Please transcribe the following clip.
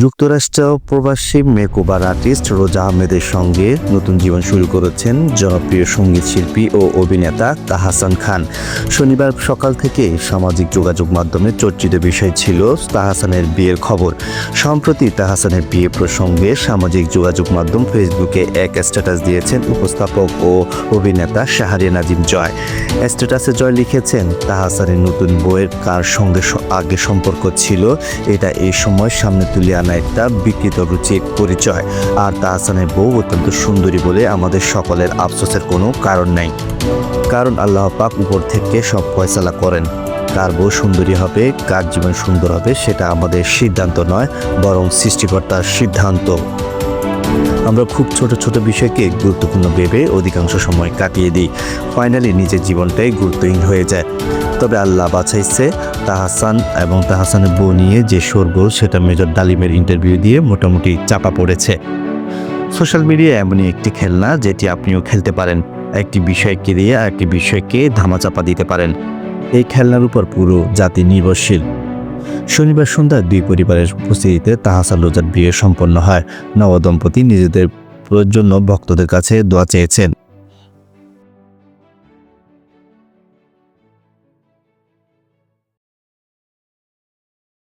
যুক্তরাষ্ট্র প্রবাসী makeover artist রোজা আহমেদের সঙ্গে নতুন জীবন শুরু করেছেন জনপ্রিয় সংগীত শিল্পী ও অভিনেতা তাহাসান খান। শনিবার সকাল থেকে সামাজিক যোগাযোগ মাধ্যমে চর্চিত বিষয় ছিল তাহাসানের বিয়ের খবর। সম্প্রতি তাহাসানের বিয়ে প্রসঙ্গে সামাজিক যোগাযোগ মাধ্যম ফেসবুকে এক স্ট্যাটাস দিয়েছেন উপস্থাপক ও অভিনেতা শাহরিয়া নাজিম জয়। স্ট্যাটাসে জয় লিখেছেন, তাহাসানের নতুন বইয়ের কার সঙ্গে আগে সম্পর্ক ছিল, এটা এই সময় সামনে তুলে একটা বিকৃত রুচির পরিচয়। আর তাহসানের বউ অত্যন্ত সুন্দরী বলে আমাদের সকলের আফসোসের কোনো কারণ নেই। কারণ আল্লাহ পাক উপর থেকে সব ফয়সালা করেন। কার বউ সুন্দরী হবে, কার জীবন সুন্দর হবে সেটা আমাদের সিদ্ধান্ত নয়, বরং সৃষ্টিকর্তার সিদ্ধান্ত। আমরা খুব ছোট ছোট বিষয়কে গুরুত্বপূর্ণ ভেবে অধিকাংশ সময় কাটিয়ে দিই। ফাইনালি নিজের জীবনটাই গুরুত্বহীন হয়ে যায়। তবে আল্লাহ বাছাইছে তাহাসান এবং তাহাসানের বউ নিয়ে যে শোরগোল, সেটা মেজর ডালিমের ইন্টারভিউ দিয়ে মোটামুটি চাপা পড়েছে। সোশ্যাল মিডিয়া এমনই একটি খেলনা যেটি আপনিও খেলতে পারেন। একটি বিষয়কে দিয়ে একটি বিষয়কে ধামাচাপা দিতে পারেন। এই খেলনার উপর পুরো জাতি নির্ভরশীল। শনিবার সন্ধ্যায় দুই পরিবারের উপস্থিতিতে তাহাসান রোজার বিয়ে সম্পন্ন হয়। নবদম্পতি নিজেদের জন্য ভক্তদের কাছে দোয়া চেয়েছেন।